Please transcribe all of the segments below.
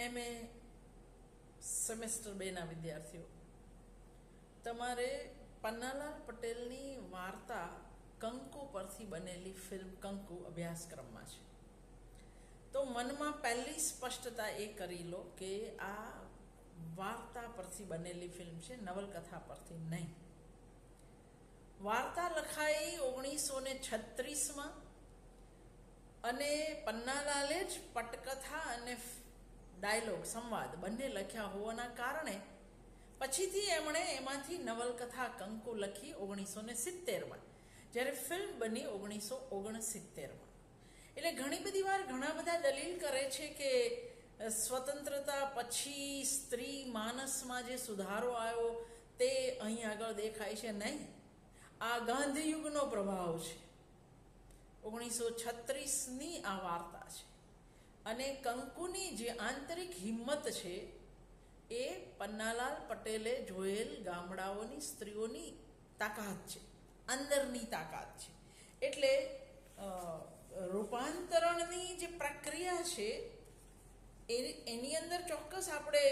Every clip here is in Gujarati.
એમ એ સેમેસ્ટર બેના વિદ્યાર્થીઓ. તમારે પન્નાલાલ પટેલની વાર્તા કંકુ પરથી બનેલી ફિલ્મ કંકુ અભ્યાસક્રમમાં છે. તો મનમાં પહેલી સ્પષ્ટતા એ કરી લો કે આ વાર્તા પરથી બનેલી ફિલ્મ છે, નવલકથા પરથી નહીં. વાર્તા લખાઈ ઓગણીસો ને છત્રીસમાં અને પન્નાલાલે જ પટકથા અને ડાયલોગ, સંવાદ બંને લખ્યા હોવાના કારણે પછીથી એમણે એમાંથી નવલકથા કંકુ લખી ઓગણીસો ને સિત્તેરમાં, જ્યારે ફિલ્મ બની ઓગણીસો ઓગણસિત્તેરમાં. એટલે ઘણી બધી વાર ઘણા બધા દલીલ કરે છે કે સ્વતંત્રતા પછી સ્ત્રી માનસમાં જે સુધારો આવ્યો તે અહીં આગળ દેખાય છે નહીં. આ ગાંધીયુગનો પ્રભાવ છે. ઓગણીસો છત્રીસની આ વાર્તા છે. અને કંકુની જે આંતરિક હિંમત છે, એ પન્નાલાલ પટેલે જોયેલ ગામડાઓની સ્ત્રીઓની તાકાત છે, અંદરની તાકાત છે. એટલે રૂપાંતરણની જે પ્રક્રિયા છે, એ એની અંદર ચોક્કસ આપણે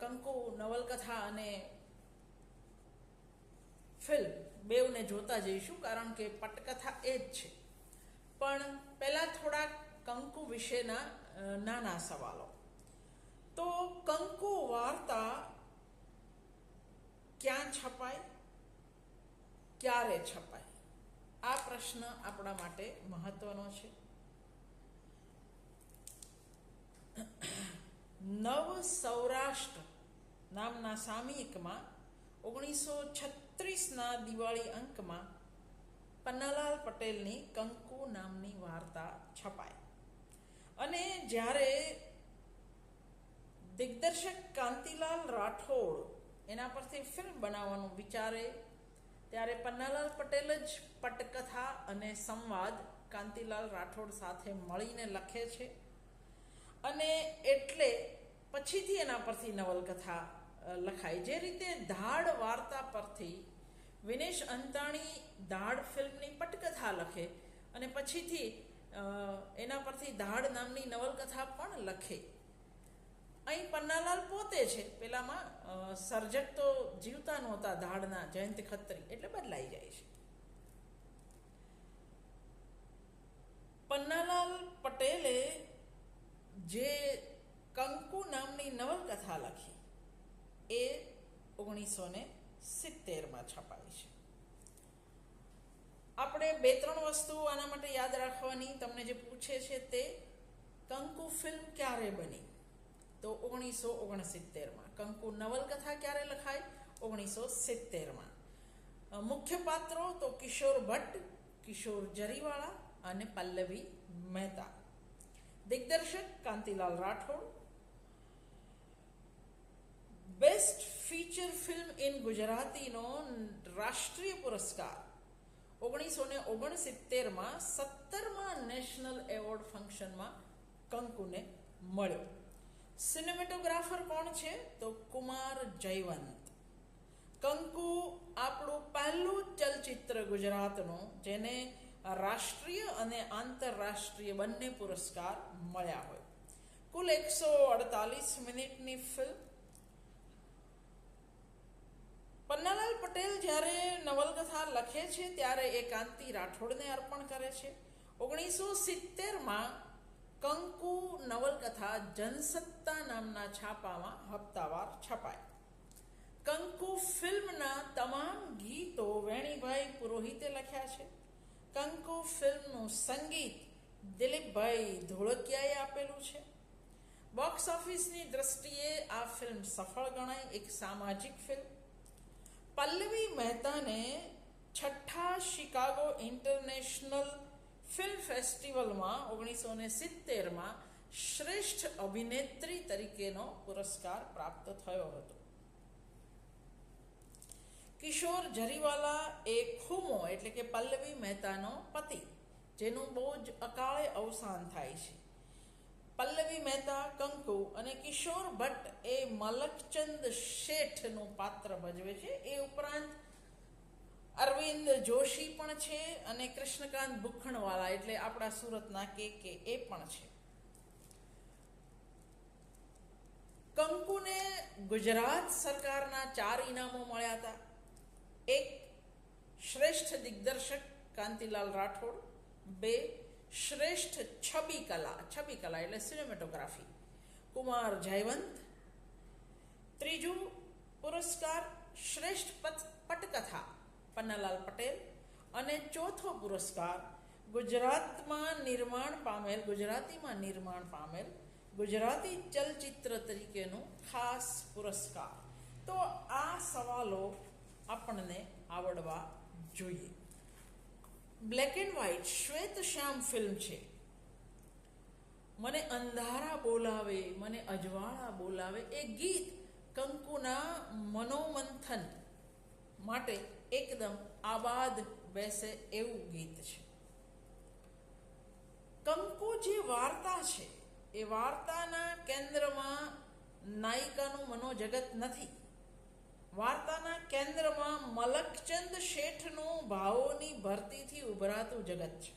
કંકુ, નવલકથા અને ફિલ્મ બેવને જોતા જઈશું, કારણ કે પટકથા એ જ છે. પણ પહેલાં થોડા કંકુ વિશેના નાના સવાલો. તો કંકુ વાર્તા ક્યાં છપાય? ક્યારે છપાય? આ પ્રશ્ન આપણા માટે મહત્વનો છે. નવ સૌરાષ્ટ્ર નામના સામયિકમાં ઓગણીસો છત્રીસના દિવાળી અંકમાં પન્નાલાલ પટેલની કંકુ નામની વાર્તા છપાય. અને જ્યારે દિગ્દર્શક કાંતિલાલ રાઠોડ એના પરથી ફિલ્મ બનાવવાનું વિચારે, ત્યારે પન્નાલાલ પટેલ જ પટકથા અને સંવાદ કાંતિલાલ રાઠોડ સાથે મળીને લખે છે. અને એટલે પછીથી એના પરથી નવલકથા લખાય. જે રીતે ધાડ વાર્તા પરથી વિનેશ અંતાણી ધાડ ફિલ્મની પટકથા લખે અને પછીથી એના પરથી ધાડ નામની નવલકથા પણ લખે. અહીં પન્નાલાલ પોતે છે. પેલામાં સર્જક તો જીવતા નહોતા ધાડના, જયંત ખત્રી, એટલે બદલાઈ જાય છે. પન્નાલાલ પટેલે જે કંકુ નામની નવલકથા લખી, એ ઓગણીસો ને સિત્તેરમાં છપાઈ છે. આપણે બે ત્રણ વસ્તુ આના માટે યાદ રાખવાની, તમને જે પૂછે છે તે, કંકુ ફિલ્મ ક્યારે બની? તો ઓગણીસો ઓગણસિત્તેરમાં. કંકુ નવલકથા ક્યારે લખાય? ઓગણીસો સિત્તેરમાં. મુખ્ય પાત્રો તો કિશોર ભટ્ટ, કિશોર જરીવાળા અને પલ્લવી મહેતા. દિગ્દર્શક Kantilal Rathod. Best feature film in ગુજરાતીનો રાષ્ટ્રીય પુરસ્કાર. ઓગણીસો ને ઓગણસિત્તેરમાં સત્તરમાં નેશનલ એવોર્ડ ફંક્શનમાં કંકુને મળ્યો. સિનેમેટોગ્રાફર કોણ છે? તો કુમાર જયવંત. કંકુ આપણું પહેલું ચલચિત્ર ગુજરાતનું, જેને રાષ્ટ્રીય અને આંતરરાષ્ટ્રીય બંને પુરસ્કાર મળ્યા હોય. કુલ એકસો અડતાલીસ મિનિટની ફિલ્મ પન્નાલાલ પટેલ જ્યારે નવલકથા લખે છે, ત્યારે એ કાંતિ રાઠોડને અર્પણ કરે છે. ઓગણીસો સિત્તેરમાં કંકુ નવલકથા જનસત્તા નામના છાપામાં હપ્તાવાર છપાય કંકુ ફિલ્મના તમામ ગીતો વેણીભાઈ પુરોહિતે લખ્યા છે. કંકુ ફિલ્મનું સંગીત દિલીપભાઈ ધોળકિયાએ આપેલું છે. બોક્સ ઓફિસની દ્રષ્ટિએ આ ફિલ્મ સફળ ગણાય, એક સામાજિક ફિલ્મ. પલ્લવી મહેતાને છઠ્ઠા શિકાગો ઇન્ટરનેશનલ ફિલ્મ ફેસ્ટિવલમાં ઓગણીસો ને સિત્તેરમાં શ્રેષ્ઠ અભિનેત્રી તરીકેનો પુરસ્કાર પ્રાપ્ત થયો હતો કિશોર જરીવાલા એ ખુમો એટલે કે પલ્લવી મહેતાનો પતિ જેનું બહુ જ અકાળે અવસાન થાય છે પલ્લવી મહેતા, કંકુ અને કિશોર ભટ્ટ એ મલકચંદ શેઠનું પાત્ર ભજવે છે. એ ઉપરાંત અરવિંદ જોશી પણ છે અને કૃષ્ણકાંત ભૂખણવાલા, એટલે આપણા સુરતના કે કે એ પણ છે. કંકુને ગુજરાત સરકારના ચાર ઇનામો મળ્યા હતા. એક શ્રેષ્ઠ દિગ્દર્શક કાંતિલાલ રાઠોડ, બે શ્રેષ્ઠ છબી કલા છબી કલા એટલે સિનેમેટોગ્રાફી કુમાર જયવંત, ત્રીજું પુરસ્કાર શ્રેષ્ઠ પટ- પટકથા, પન્નાલાલ પટેલ. અને ચોથો પુરસ્કાર ગુજરાતમાં નિર્માણ પામેલ, ગુજરાતીમાં નિર્માણ પામેલ, ગુજરાતી ચલચિત્ર તરીકેનું ખાસ પુરસ્કાર. તો આ સવાલો આપણને આવડવા જોઈએ. બ્લેક એન્ડ વ્હાઇટ શ્વેત શ્યામ ફિલ્મ છે. મને અંધારા બોલાવે, મને અજવાળા બોલાવે એ ગીત કંકુના મનોમંથન માટે એકદમ આબાદ બેસે એવું ગીત છે. કંકુ જે વાર્તા છે, એ વાર્તાના કેન્દ્રમાં નાયિકાનું મનોજગત નથી. વાર્તાના કેન્દ્રમાં મલકચંદ શેઠનું ભાવોની ભરતીથી ઉભરાતું જગત છે.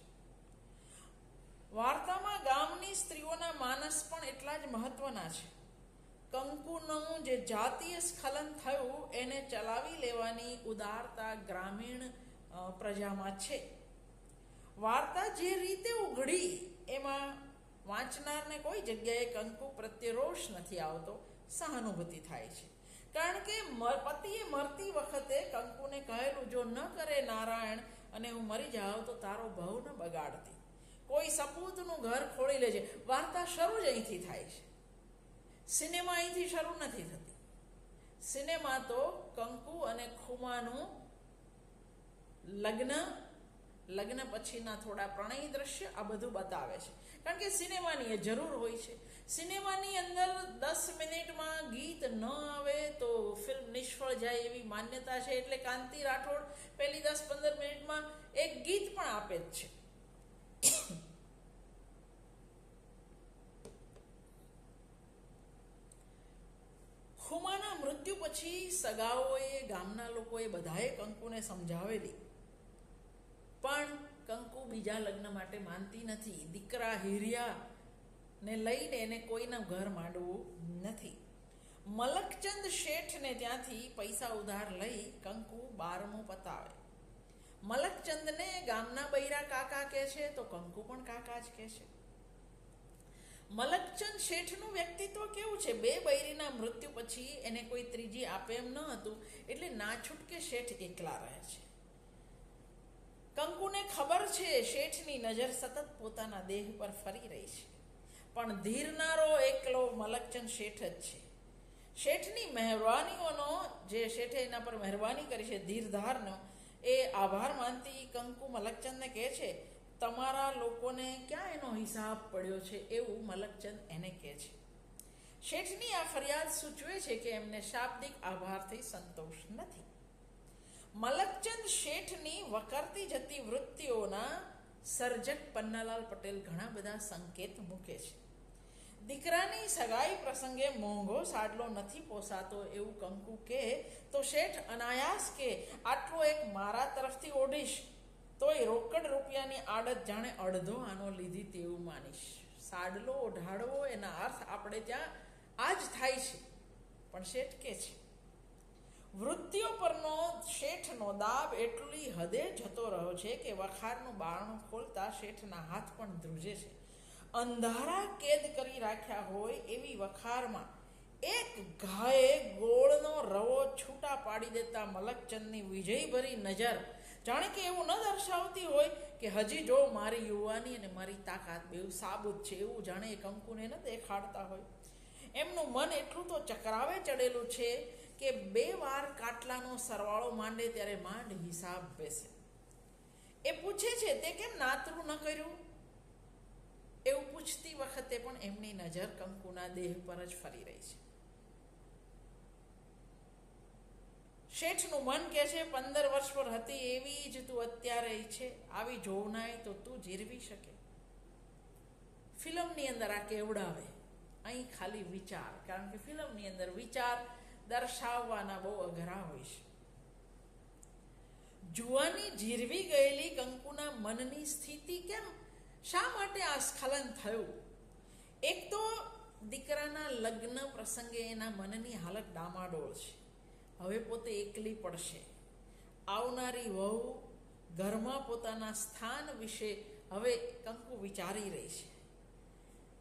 વાર્તામાં ગામની સ્ત્રીઓના માનસ પણ એટલા જ મહત્વના છે. કંકુનું જે જાતીય સ્ખલન થયું, એને ચલાવી લેવાની ઉદારતા ગ્રામીણ પ્રજામાં છે. વાર્તા જે રીતે ઉઘડી, એમાં વાંચનારને કોઈ જગ્યાએ કંકુ પ્રત્યે રોષ નથી આવતો, સહાનુભૂતિ થાય છે. કારણ કે પતિએ મરતી વખતે કંકુને કહેલું, જો ન કરે નારાયણ અને હું મરી જાઉં, તો તારો ભાવ ન બગાડતી. કોઈ સપૂતનું ઘર ખોળી લેજે. વાર્તા શરૂ જ અહીંથી થાય છે. સિનેમા અહીંથી શરૂ નથી થતી. સિનેમા તો કંકુ અને ખુમાનું લગ્ન લગ્ન પછીના થોડા પ્રણય દ્રશ્ય આ બધું બતાવે છે. કારણ કે સિનેમાની એ જરૂર હોય છે. સિનેમાની અંદર દસ મિનિટમાં ગીત ન આવે તો ફિલ્મ નિષ્ફળ જાય એવી માન્યતા છે. એટલે કાંતિ રાઠોડ પહેલી દસ પંદર મિનિટમાં એક ગીત પણ આપે જ છે. ખુમાના મૃત્યુ પછી સગાઓએ ગામના લોકોએ બધાએ કંકુને સમજાવેલી. પણ કંકુ બીજા લગ્ન માટે માનતી નથી. દીકરા હિરિયા ને લઈને એને કોઈના ઘર માંડવું નથી. મલકચંદ શેઠને ત્યાંથી પૈસા ઉધાર લઈ કંકુ બારમું પતાવે. મલકચંદને ગામના બૈરા કાકા કહે છે તો કંકુ પણ કાકા જ કહે છે. મલકચંદ શેઠનું વ્યક્તિત્વ કેવું છે? બે બૈરીના મૃત્યુ પછી એને કોઈ ત્રીજી આપે એમ ન હતું, એટલે ના છૂટકે શેઠ એકલા રહે છે. કંકુને ખબર છે શેઠની નજર સતત પોતાના દેહ પર ફરી રહી છે. પણ ધીરનારો એકલો મલકચંદ શેઠ જ છે. શેઠની મહેરબાનીઓનો જે શેઠે એના પર મહેરબાની કરી છે ધીરધારનો, એ આભાર માનતી કંકુ મલકચંદને કહે છે, તમારા લોકોને ક્યાં એનો હિસાબ પડ્યો છે? એવું મલકચંદ એને કહે છે. શેઠની આ ફરિયાદ સૂચવે છે કે એમને શાબ્દિક આભારથી સંતોષ નથી. મલકચંદ શેઠની વકરતી જતી વૃત્તિઓના સર્જક પન્નાલાલ પટેલ ઘણા બધા સંકેત મૂકે છે. દીકરાની સગાઈ પ્રસંગે મોંઘો સાડલો નથી પોસાતો એવું કંકુ કે તો શેઠ અનાયાસ કે, આટલો એક મારા તરફથી ઓઢીશ. તોય રોકડ રૂપિયાની આડત જાણે અડધો આનો લીધી તેવું માનીશ. સાડલો ઓઢાડવો એના અર્થ આપણે ત્યાં આ જ થાય છે. પણ શેઠ કે છે, વૃત્તિઓ પરનો શેઠનો દાબ એટલી હદે જતો રહ્યો છે કે વખારનું બારણું ખોલતા શેઠના હાથ પણ ધ્રુજે છે. અંધારા કેદ કરી રાખ્યા હોય એવી વખારમાં એક ઘાએ ગોળનો રવો છૂટા પાડી દેતા મલકચંદની વિજયભરી નજર જાણે કે એવું ન દર્શાવતી હોય કે હજી જો મારી યુવાની અને મારી તાકાત બેવું સાબુત છે એવું જાણે એ કંકુને ન દેખાડતા હોય. એમનું મન એટલું તો ચકરાવે ચડેલું છે કે બે વાર કાટલાનો સરવાળો માંડે ત્યારે માંડ હિસાબ બેસે. એ પૂછે છે, તે કેમ નાતરું ન કર્યું? પૂછતી વખતે પણ એમની નજર કંકુના દેહ પર જ ફરી રહી છે. શેઠનું મન કહે છે, પંદર વર્ષ પર હતી એવી જ તું અત્યારે છે. આવી જોવનાય તો તું જીરવી શકે. ફિલ્મની અંદર આ કેવડાવે? અહીં ખાલી વિચાર, કારણ કે ફિલ્મની અંદર વિચાર દર્શાવવાના બહુ અઘરા હોય છે. જુવાની જીરવી ગયેલી કંકુના મનની સ્થિતિ કેમ શા માટે આ સ્ખલન થયું? એક તો દીકરાના લગ્ન પ્રસંગે એના મનની હાલત ડામાડોળ છે. હવે પોતે એકલી પડશે. આવનારી વહુ ઘરમાં પોતાના સ્થાન વિશે હવે કંકુ વિચારી રહી છે.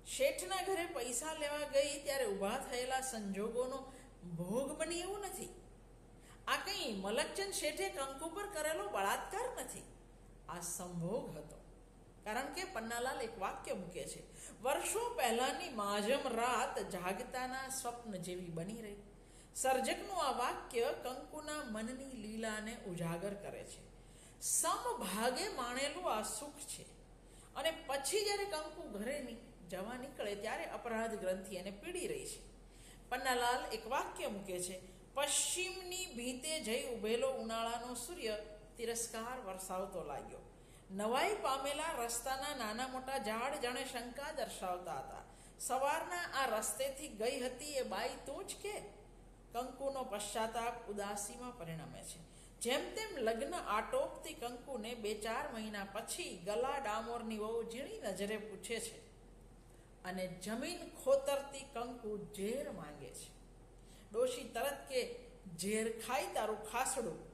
શેઠના ઘરે પૈસા લેવા ગઈ ત્યારે ઊભા થયેલા સંજોગોનો ભોગ બની એવું નથી. આ કંઈ મલકચંદ શેઠે કંકુ પર કરેલો બળાત્કાર નથી. આ સંભોગ હતો. કારણ કે પન્નાલાલ એક વાક્ય મૂકે છે, વર્ષો પહેલાની માજમ રાત જાગતાના સ્વપ્ન જેવી બની રહી. સર્જકનું આ વાક્ય કંકુના મનની લીલાને ઉજાગર કરે છે. સમભાગે માણેલું આ સુખ છે. અને પછી જ્યારે કંકુ ઘરે જવા નીકળે ત્યારે અપરાધ ગ્રંથિ એને પીડી રહી છે. પન્નાલાલ એક વાક્ય મૂકે છે, પશ્ચિમની ભીતે જઈ ઉભેલો ઉનાળાનો સૂર્ય, તિરસ્કાર વરસાવતો લાગ્યો. નવાઈ પામેલા રસ્તાના નાના મોટા ઝાડ જાણે શંકા દર્શાવતા હતા. સવારના આ રસ્તેથી ગઈ હતી એ બાઈ તું જ કે? કંકુનો પશ્ચાતાપ ઉદાસીમાં પરિણમે છે. જેમ તેમ લગ્ન આટોપતી કંકુને બે ચાર મહિના પછી ગલા ડામોરની વહુ ઝીણી નજરે પૂછે છે અને જમીન ખોતરતી કંકુ ઝેર માંગે છે. ડોશી તરત કે, ઝેર ખાઈ તારું ખાસડું.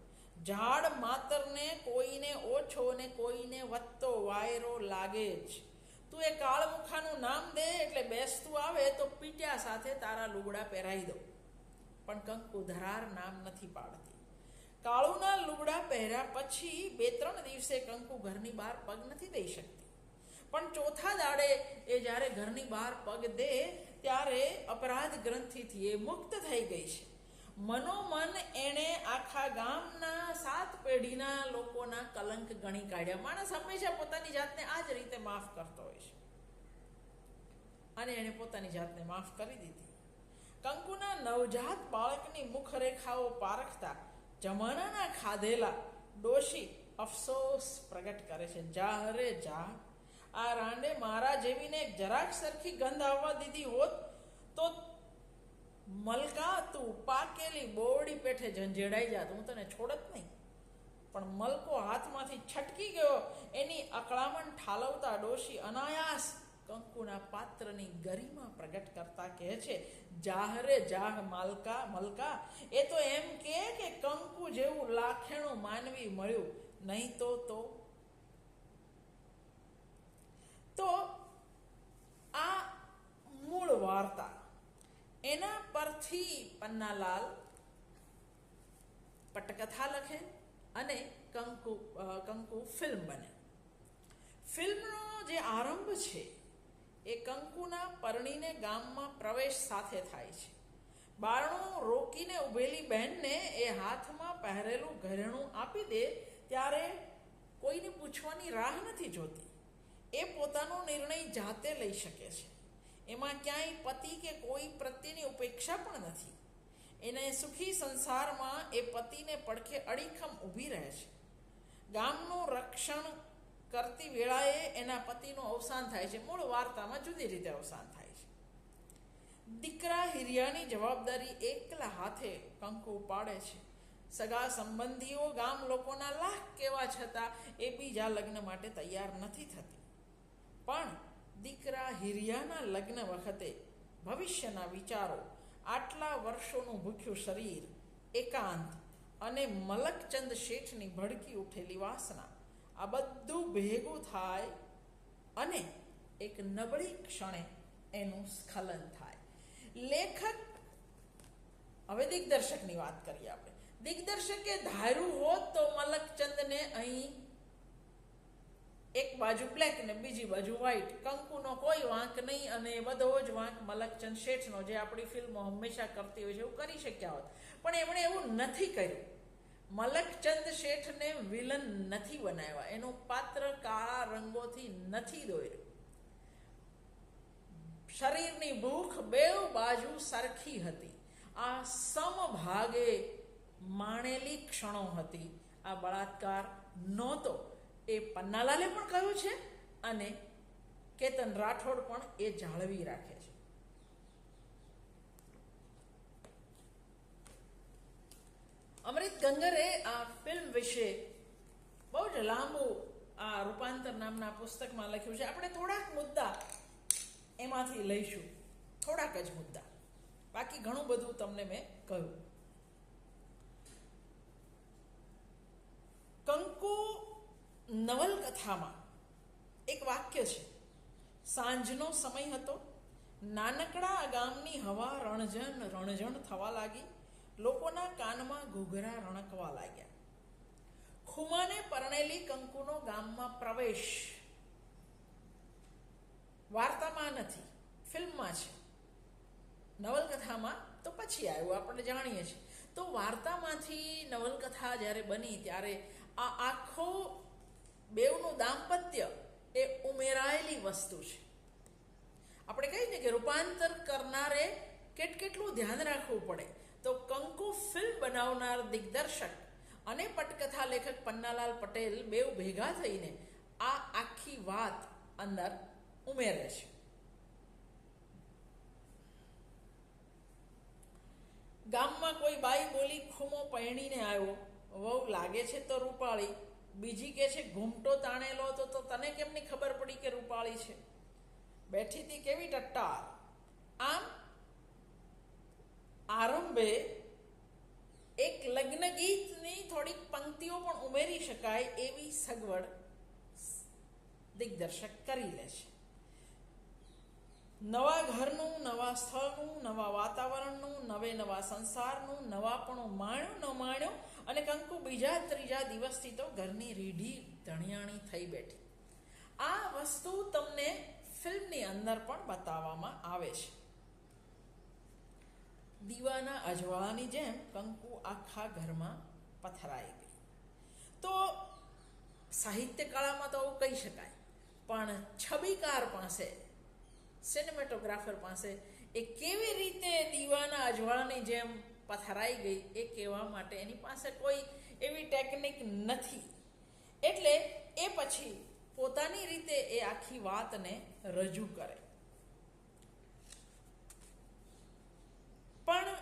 ઝાડ માતરને કોઈને ઓછો ને કોઈને વધતો વાયરો લાગે જ. તું એ કાળમુખાનું નામ દે એટલે બેસતું આવે તો પીટ્યા સાથે તારા લુગડા પહેરાઈ દો પણ કંકુ ધરાર નામ નથી પાડતી. કાળુના લુગડા પહેર્યા પછી બે ત્રણ દિવસે કંકુ ઘરની બહાર પગ નથી દઈ શકતી. પણ ચોથા દાડે એ જ્યારે ઘરની બહાર પગ દે ત્યારે અપરાધ ગ્રંથિથી એ મુક્ત થઈ ગઈ છે. મનોમન એણે આખા ગામના સાત પેઢીના લોકોના કલંક ગણી કાઢ્યા. માણસ હંમેશા પોતાની જાતને આ જ રીતે માફ કરતો હોય છે. અને એણે પોતાની જાતને માફ કરી દીધી. કંકુના નવજાત બાળકની મુખરેખાઓ પારખતા જમાનાના ખાધેલા ડોશી અફસોસ પ્રગટ કરે છે. જા રે જા, આ રાંડે મારા જેવીને જરાક સરખી ગંધ આવવા દીધી હોત તો મલકા તું પાકેલી બોરડી પેઠે ઝંઝેડાઈ જાત. હું તને છોડત નહીં. પણ મલકો હાથમાંથી છટકી ગયો. એની અકળામણ ઠાલવતા ડોશી અનાયાસ કંકુના પાત્રની ગરિમા પ્રગટ કરતા કહે છે જાહરે જાહ માલકા, મલકા. એ તો એમ કે કે કંકુ જેવું લાખેણું માનવી મળ્યું. નહીં તો તો? તો આ મૂળ વાર્તા. એના પરથી પન્નાલાલ પટકથા લખે અને કંકુ કંકુ ફિલ્મ બને. ફિલ્મનો જે આરંભ છે, એ કંકુના પરણીને ગામમાં પ્રવેશ સાથે થાય છે. બારણું રોકીને ઊભેલી બહેનને એ હાથમાં પહેરેલું ઘરેણું આપી દે, ત્યારે કોઈને પૂછવાની રાહ નથી જોતી. એ પોતાનો નિર્ણય જાતે લઈ શકે છે. એમાં ક્યાંય પતિ કે કોઈ પ્રત્યેની ઉપેક્ષા પણ નથી. એને સુખી સંસારમાં એ પતિને પડખે અડીખમ ઊભી રહે છે. ગામનું રક્ષણ કરતી વેળાએ એના પતિનું અવસાન થાય છે. મૂળ વાર્તામાં જુદી રીતે અવસાન થાય છે. દીકરા હિરિયાની જવાબદારી એકલા હાથે કંકુ પાડે છે. સગા સંબંધીઓ ગામ લોકોના લાખ કેવા છતાં એ બીજા લગ્ન માટે તૈયાર નથી થતી. પણ દીકરા હિરિયાના લગ્ન વખતે ભવિષ્યના વિચારો આટલા વર્ષોનું ભૂખ્યું શરીર, એકાંત અને મલકચંદ શેઠની ભડકી ઉઠેલી વાસના, આ બધું ભેગું થાય અને એક નબળી ક્ષણે એનું સ્ખલન થાય. લેખક, હવે દિગ્દર્શકની વાત કરીએ આપણે. દિગ્દર્શકે ધાર્યું હોત તો મલકચંદને અહીં એક બાજુ બ્લેક ને બીજી બાજુ વ્હાઈટ કંકુનો કોઈ વાંક નહીં અને બધો જ વાંક મલકચંદ શેઠનો જે આપણી ફિલ્મો હંમેશા કરતી હોય છે, એવું કરી શક્યા હોત. પણ એમણે એવું નથી કર્યું. મલકચંદ શેઠને વિલન નથી બનાવ્યા. એનું પાત્ર કાળા રંગોથી નથી દોર્યું. શરીરની ભૂખ બેવ બાજુ સરખી હતી. આ સમભાગે માણેલી ક્ષણો હતી. આ બળાત્કાર નહોતો. એ પન્નાલાલે પણ કહ્યું છે અને કેતન રાઠોડ પણ એ જાળવી રાખે છે. અમૃત ગંગરે આ ફિલ્મ વિશે બહુ જ લાંબુ આ રૂપાંતર નામના પુસ્તકમાં લખ્યું છે. આપણે થોડાક મુદ્દા એમાંથી લઈશું. થોડાક જ મુદ્દા. બાકી ઘણું બધું તમને મેં કહ્યું. કંકુ નવલકથામાં એક વાક્ય છે. સાંજનો સમય હતો. નાનકડા ગામની હવા રણજણ રણજણ થવા લાગી. લોકોના કાનમાં ઘૂઘરા રણકવા લાગ્યા. ખુમાને પરણેલી કંકુનો ગામમાં પ્રવેશ. વાર્તામાં નથી, ફિલ્મમાં છે. નવલકથામાં તો પછી આવ્યું, આપણે જાણીએ છીએ. તો વાર્તામાંથી નવલકથા જ્યારે બની, ત્યારે આ આખો બેવનું દાંપત્ય એ ઉમેરાયેલી વસ્તુ છે. આપણે કહીએ ને કે રૂપાંતર કરનારે કેટ કેટલું ધ્યાન રાખવું પડે? તો કંકુ ફિલ્મ બનાવનાર દિગ્દર્શક અને પટકથા લેખક પન્નાલાલ પટેલ બેવ ભેગા થઈને આ આખી વાત અંદર ઉમેરે છે. ગામમાં કોઈ બાઈ બોલી, ખૂમો પહેણીને આવ્યો. વહુ, લાગે છે તો રૂપાળી. બીજી કે છે, ઘૂમટો તાણેલો હતો તો તને કેમની ખબર પડી કે રૂપાળી છે? બેઠી હતી કેવી ટટ્ટાર. આમ આરંભે એક લગ્ન ગીતની થોડીક પંક્તિઓ પણ ઉમેરી શકાય એવી સગવડ દિગ્દર્શક કરી લે છે. નવા ઘરનું, નવા સ્થળનું, નવા વાતાવરણનું, નવે નવા સંસારનું નવાપણું માણ્યું, ન માણ્યું અને કંકુ બીજા ત્રીજા દિવસથી તો ઘરની રીઢી ધણિયાણી થઈ બેઠી. આ વસ્તુ તમને ફિલ્મની અંદર પણ બતાવવામાં આવે છે. દીવાના અજવાળાની જેમ કંકુ આખા ઘરમાં પથરાઈ ગઈ. તો સાહિત્ય કળામાં તો આવું કહી શકાય, પણ છબીકાર પાસે સિનેમેટોગ્રાફર પાસે એ કેવી રીતે દીવાના અજવાળાની જેમ પથરાઈ ગઈ એ કહેવા માટે એની પાસે કોઈ એવી ટેકનિક નથી. એટલે એ પછી પોતાની રીતે એ આખી વાતને રજૂ કરે. પણ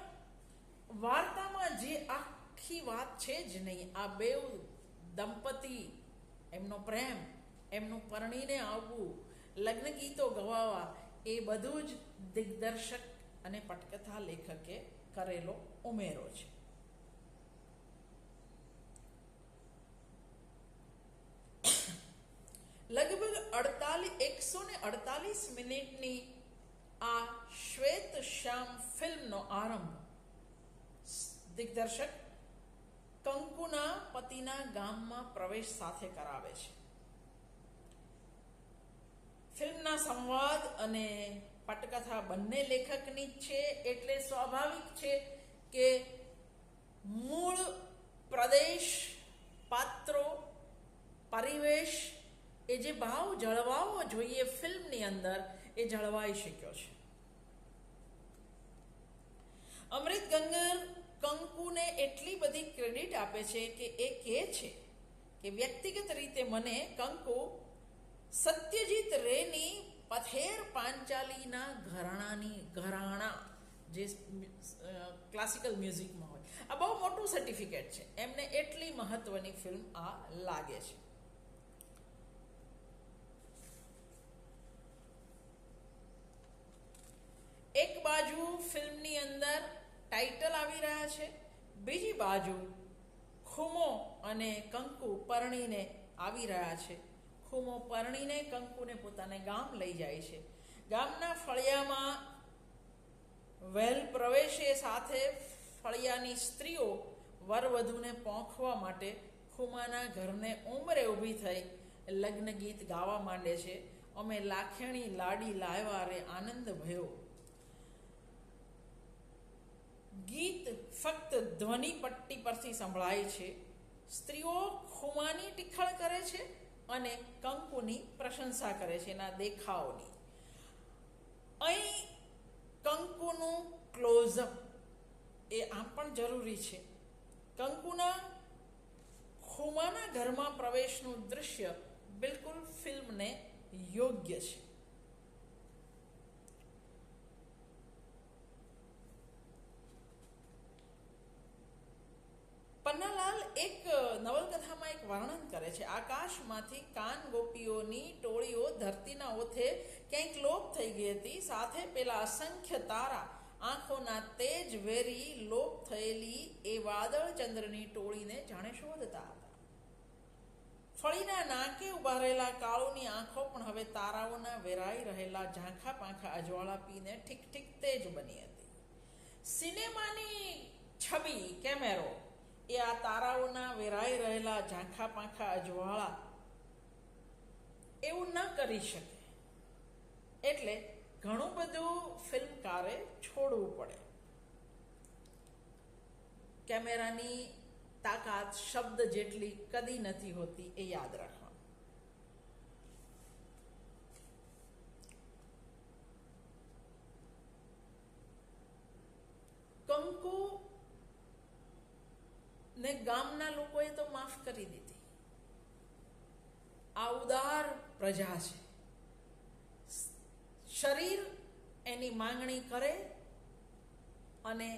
વાર્તામાં જે આખી વાત છે જ નહીં, આ બે દંપતી, એમનો પ્રેમ, એમનું પરણીને આવવું, લગ્ન ગીતો ગવાવા, એ બધું જ દિગ્દર્શક અને પટકથા લેખકે કરેલો ઉમેરો છે લગભગ અડતાલીસ એકસો ને અડતાલીસ મિનિટની આ શ્વેત શ્યામ ફિલ્મનો આરંભ. દિગ્દર્શક કંકુના પતિના ગામમાં પ્રવેશ સાથે કરાવે છે. ફિલ્મના સંવાદ અને પટકથા બંને લેખકની જ છે, એટલે સ્વાભાવિક છે કે મૂળ પ્રદેશ, પાત્રો, પરિવેશ, એ જે ભાવ જળવાવો જોઈએ ફિલ્મની અંદર, એ જળવાઈ શક્યો છે. અમૃત ગંગર કંકુને એટલી બધી ક્રેડિટ આપે છે કે એ કહે છે કે વ્યક્તિગત રીતે મને કંકુ સત્યજીત રેની પથેર પાંચાલીના ઘરાણાની, ઘરાણા જે ક્લાસિકલ મ્યુઝિકમાં હોય. આ બહુ મોટું સર્ટિફિકેટ છે. એમને એટલી મહત્વની ફિલ્મ આ લાગે છે. એક બાજુ ફિલ્મની અંદર ટાઇટલ આવી રહ્યા છે. બીજી બાજુ ખુમો અને કંકુ પરણીને આવી રહ્યા છે. ખુમો પરણીને કંકુને પોતાને ગામ લઈ જાય છે. ગામના ફળિયામાં વહેલ પ્રવેશે સાથે ફળિયાની સ્ત્રીઓ વરવધુને પોંખવા માટે ખુમાના ઘરને ઉંમરે ઊભી થઈ લગ્ન ગીત ગાવા માંડે છે. અમે લાખેણી લાડી લાવ્યા રે આનંદ ભયો. ગીત ફક્ત ધ્વનિ પટ્ટી પરથી સંભળાય છે. સ્ત્રીઓ ખુમાની ટીખળ કરે છે. અને કંકુની પ્રશંસા કરે છે એના દેખાવની. અહીં કંકુનું ક્લોઝઅપ એ આમ પણ જરૂરી છે. કંકુના ખુમાના ઘરમાં પ્રવેશનું દૃશ્ય બિલકુલ ફિલ્મને યોગ્ય છે. પન્નાલાલ એક નવલકથામાં એક વર્ણન કરે છે. આકાશમાંથી કાન ગોપીઓની ટોળીઓ ધરતીના ઓથે ક્યાંક લોપ થઈ ગઈ હતી. સાથે પેલા અસંખ્ય તારા, આંખોના તેજ વેરી લોપ થયેલી એ વાદળ ચંદ્રની ટોળીને જાણે શોધતા હતા. ફળીના નાકે ઊભા રહેલા કાળુની આંખો પણ હવે તારાઓના વેરાઈ રહેલા ઝાંખા પાંખા અજવાળા પીને ઠીક ઠીક તેજ બની હતી. સિનેમાની છબી, કેમેરો એ આ તારાઓના વેરાઈ રહેલા ઝાંખા પાંખા અજવાળા એવું ન કરી શકે. એટલે ઘણું બધું ફિલ્મકારે છોડવું પડે. કેમેરાની તાકાત, શબ્દ જેટલી કદી નથી હોતી એ યાદ રાખવાનું કંકુ ને ગામના લોકોએ તો માફ કરી દીધી. આ ઉદાર પ્રજા છે. શરીર એની માંગણી કરે અને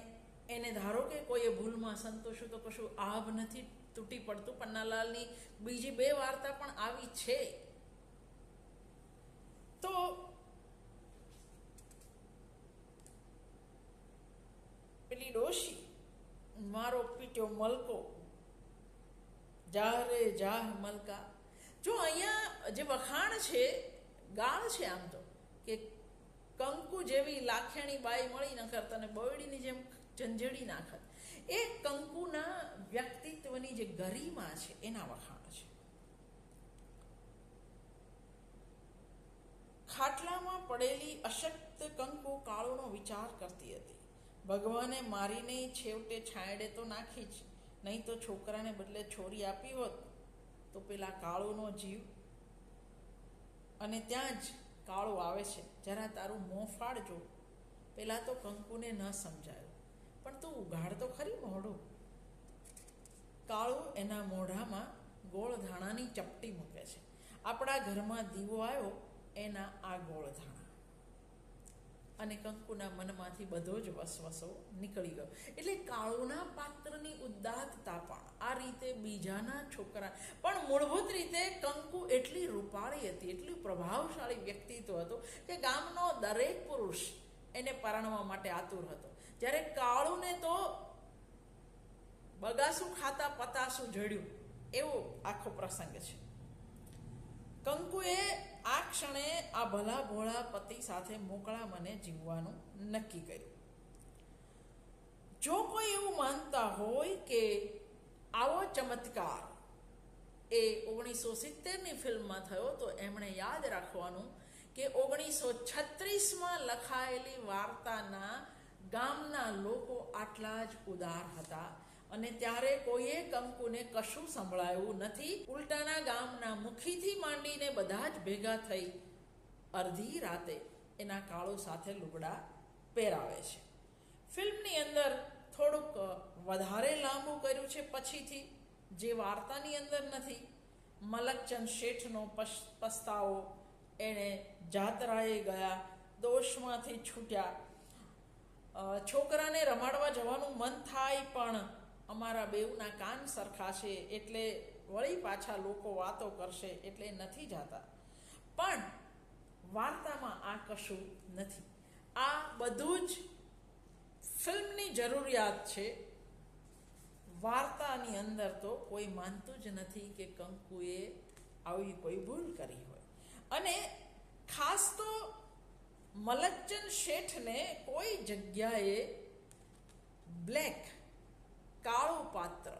એને ધારો કે કોઈએ ભૂલમાં સંતોષું તો કશું આભ નથી તૂટી પડતું પન્નાલાલની બીજી બે વાર્તા પણ આવી છે. તો પેલી ડોશી મારો મલકો. જાહ જાહ મલકા. જો અહીંયા જે વખાણ છે, ગાળ છે આમ તો, કે કંકુ જેવી લાખેણી બાઈ મળી ન કરતા ને જેમ ઝંઝડી નાખત એ કંકુના વ્યક્તિત્વની જે ગરિમા છે, એના વખાણ છે. ખાટલામાં પડેલી અશક્ત કંકુ કાળોનો વિચાર કરતી હતી. ભગવાને મારીને છેવટે છાંયડે તો નાખી જ. નહીં તો છોકરાને બદલે છોરી આપી હોત તો પેલા કાળોનો જીવ. અને ત્યાં જ કાળો આવે છે. જરા તારું મોં ફાડજો. પેલા તો કંકુને ન સમજાયું. પણ તું ઉઘાડ તો ખરી મોઢું. કાળો એના મોઢામાં ગોળ ધાણાની ચપટી મૂકે છે. આપણા ઘરમાં દીવો આવ્યો, એના આ ગોળ ધાણા. અને કંકુના મનમાંથી બધો જ વસવસો નીકળી ગયો. એટલે કાળુના પાત્રની ઉદાત્તતા પણ, આ રીતે બીજાના છોકરા, પણ મૂળભૂત રીતે કંકુ એટલી રૂપાળી હતી, એટલી પ્રભાવશાળી વ્યક્તિત્વ હતું કે ગામનો દરેક પુરુષ એને પરણવા માટે આતુર હતો. જ્યારે કાળુને તો બગાસું ખાતા પતાસું જડ્યું, એવો આખો પ્રસંગ છે. કંકુએ આ ક્ષણે આ ભલા ભોળા પતિ સાથે મોકળા મને જીવવાનું નક્કી કર્યું. જો કોઈ એવું માનતા હોય કે આવો ચમત્કાર એ ઓગણીસો સિત્તેરની ફિલ્મમાં થયો, તો એમણે યાદ રાખવાનું કે ઓગણીસો છત્રીસમાં લખાયેલી વાર્તાના ગામના લોકો આટલા જ ઉદાર હતા. અને ત્યારે કોઈએ કંકુને કશું સંભળાયું નથી. ઉલટાના ગામના મુખીથી માંડીને બધા જ ભેગા થઈ અડધી રાતે એના કાળો સાથે લુગડા પહેરાવે છે. ફિલ્મની અંદર થોડુંક વધારે લાંબુ કર્યું છે પછીથી, જે વાર્તાની અંદર નથી. મલકચંદ શેઠનો પસ્તાવો એણે જાતરાએ ગયા, દોષમાંથી છૂટ્યા. છોકરાને રમાડવા જવાનું મન થાય પણ અમારા બેઉના કાન સરખા છે એટલે વળી પાછા લોકો વાતો કરશે એટલે નથી જાતા. પણ વાર્તામાં આ કશું નથી. આ બધું જ ફિલ્મની જરૂરિયાત છે. વાર્તાની અંદર તો કોઈ માનતું જ નથી કે કંકુએ આવી કોઈ ભૂલ કરી હોય. અને ખાસ તો મલજ્જન શેઠને કોઈ જગ્યાએ બ્લેક કાળું પાત્ર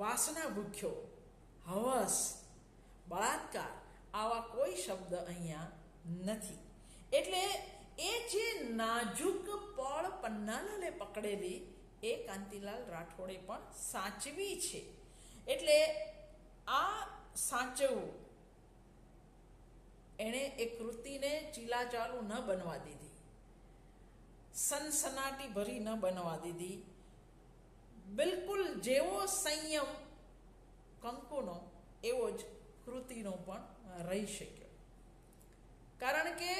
વાસના ભૂખ્યો, હવસ, બળાત્કાર આવા કોઈ શબ્દ અહીંયા નથી. એટલે એ જે નાજુક પળ પન્નાલાલે પકડેલી, એ કાંતિલાલ રાઠોડે પણ સાચવી છે. એટલે આ સાચવવું, એણે એ કૃતિને ચીલાચાલુ ન બનવા દીધી. સનસનાટી ભરી ન બનવા દીધી. બિલકુલ જેવો સંયમ કંકુનો, એવો જ કૃતિનો પણ રહી શક્યો. કારણ કે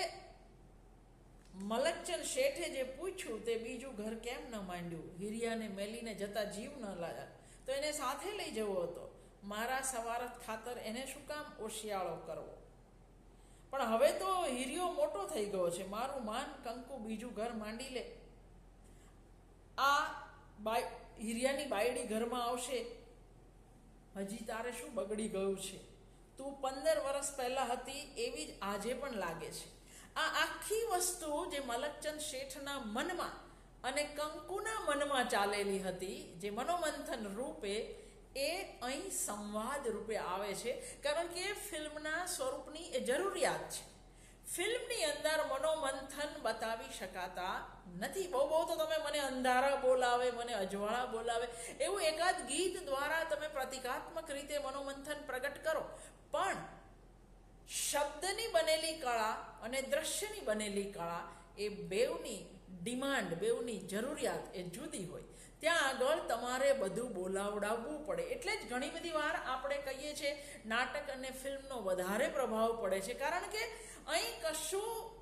મલકચંદ શેઠે જે પૂછ્યું તે બીજું ઘર કેમ ન માંડ્યું? હિરિયાને મેલીને જતા જીવ ન લાયા તો એને સાથે લઈ જવો હતો. મારા સવારત ખાતર એને શું કામ ઓશિયાળો કરવો? પણ હવે તો હીરિયો મોટો થઈ ગયો છે. મારું માન કંકુ બીજું ઘર માંડી લે. આ બાય, હીરિયાની બાયડી ઘરમાં આવશે. હજી તારે શું બગડી ગયું છે? તું પંદર વર્ષ પહેલા હતી, એવી જ આજે પણ લાગે છે. આ આખી વસ્તુ જે મલકચંદ શેઠના મનમાં અને કંકુના મનમાં ચાલેલી હતી, જે મનોમંથન રૂપે એ અહીં સંવાદ રૂપે આવે છે, કારણ કે ફિલ્મના સ્વરૂપની એ જરૂરિયાત છે. ફિલ્મની અંદર મનોમંથન બતાવી શકાતા નથી. બહુ બહુ તો તમે મને અંધારા બોલાવે, મને અજવાળા બોલાવે, એવું એકાદ ગીત દ્વારા તમે પ્રતિકાત્મક રીતે મનોમંથન પ્રગટ કરો. પણ શબ્દની બનેલી કળા અને દ્રશ્યની બનેલી કળા એ બેવની ડિમાન્ડ બેવની જરૂરિયાત એ જુદી હોય. ત્યાં આગળ તમારે બધું બોલાવડાવવું પડે. એટલે જ ઘણી બધી વાર આપણે કહીએ છીએ, નાટક અને ફિલ્મનો વધારે પ્રભાવ પડે છે. કારણ કે અહીં કશું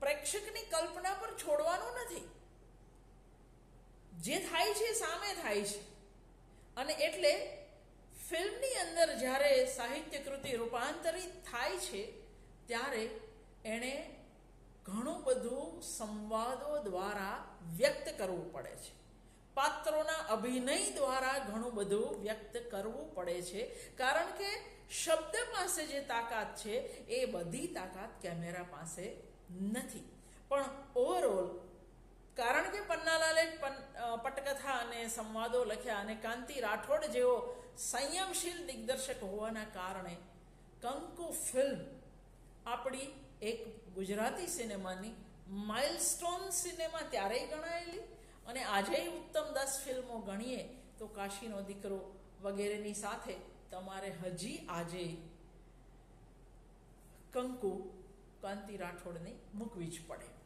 પ્રેક્ષકની કલ્પના પર છોડવાનું નથી. જે થાય છે સામે થાય છે. અને એટલે ફિલ્મની અંદર જ્યારે સાહિત્ય કૃતિ રૂપાંતરિત થાય છે, ત્યારે એણે ઘણું બધું સંવાદો દ્વારા વ્યક્ત કરવું પડે છે. પાત્રોના અભિનય દ્વારા ઘણું બધું વ્યક્ત કરવું પડે છે. કારણ કે શબ્દ પાસે જે તાકાત છે, એ બધી તાકાત કેમેરા પાસે નથી. પણ ઓવરઓલ કારણ કે પન્નાલાલે પન- પટકથા અને સંવાદો લખ્યા અને કાંતિ રાઠોડ જેવો સંયમશીલ દિગ્દર્શક હોવાના કારણે કંકુ ફિલ્મ આપણી એક ગુજરાતી સિનેમાની માઇલસ્ટોન સિનેમા ત્યારેય ગણાયેલી. અને આજે ઉત્તમ દસ ફિલ્મો ગણીએ તો કાશીનો દીકરો વગેરેની સાથે તમારે હજી આજે કંકુ, કાંતિ રાઠોડને મૂકવી જ પડે.